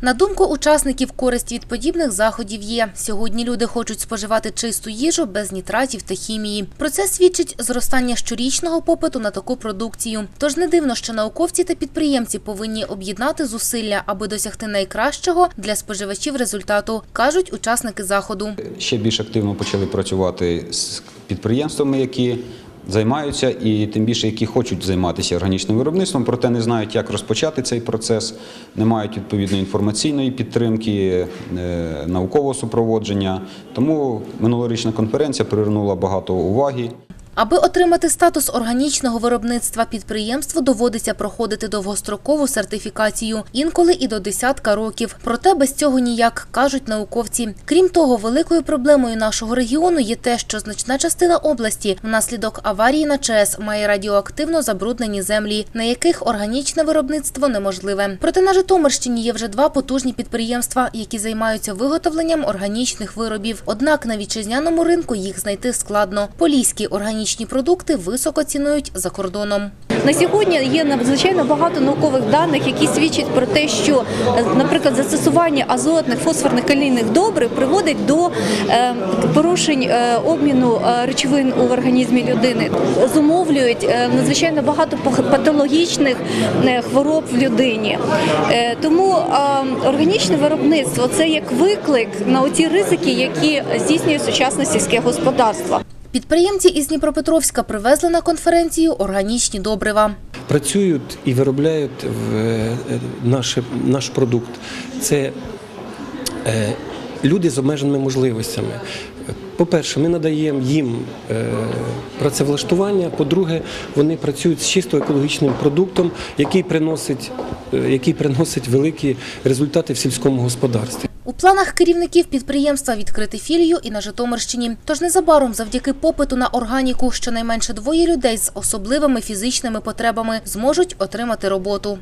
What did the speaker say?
На думку учасників, користь від подібних заходів є. Сьогодні люди хочуть споживати чисту їжу без нітратів та хімії. Про це свідчить зростання щорічного попиту на таку продукцію. Тож не дивно, що науковці та підприємці повинні об'єднати зусилля, аби досягти найкращого для споживачів результату, кажуть учасники заходу. ще більш активно почали працювати з підприємствами, які займаються, і тим більше, які хочуть займатися органічним виробництвом, проте не знають, як розпочати цей процес, не мають відповідної інформаційної підтримки, е, наукового супроводження. Тому минулорічна конференція привернула багато уваги. Аби отримати статус органічного виробництва, підприємству доводиться проходити довгострокову сертифікацію, інколи і до десятка років. Проте без цього ніяк, кажуть науковці. Крім того, великою проблемою нашого регіону є те, що значна частина області внаслідок аварії на ЧАЕС має радіоактивно забруднені землі, на яких органічне виробництво неможливе. Проте на Житомирщині є вже два потужні підприємства, які займаються виготовленням органічних виробів. Однак на вітчизняному ринку їх знайти складно. Поліські органічні продукти високо цінують за кордоном. На сьогодні є надзвичайно багато наукових даних, які свідчать про те, що, е, наприклад, застосування азотних фосфорних калійних добрив приводить до е, порушень е, обміну речовин у організмі людини, зумовлюють надзвичайно багато патологічних хвороб в людині. Тому органічне виробництво це як виклик на оті ризики, які здійснює сучасне сільське господарство. Підприємці із Дніпропетровська привезли на конференцію органічні добрива. працюють і виробляють е, наш, наш продукт. Це е, люди з обмеженими можливостями. По-перше, ми надаємо їм е, працевлаштування. По-друге, вони працюють з чисто екологічним продуктом, який приносить, який приносить великі результати в сільському господарстві. У планах керівників підприємства відкрити філію і на Житомирщині. Тож незабаром, завдяки попиту на органіку, щонайменше двоє людей з особливими фізичними потребами зможуть отримати роботу.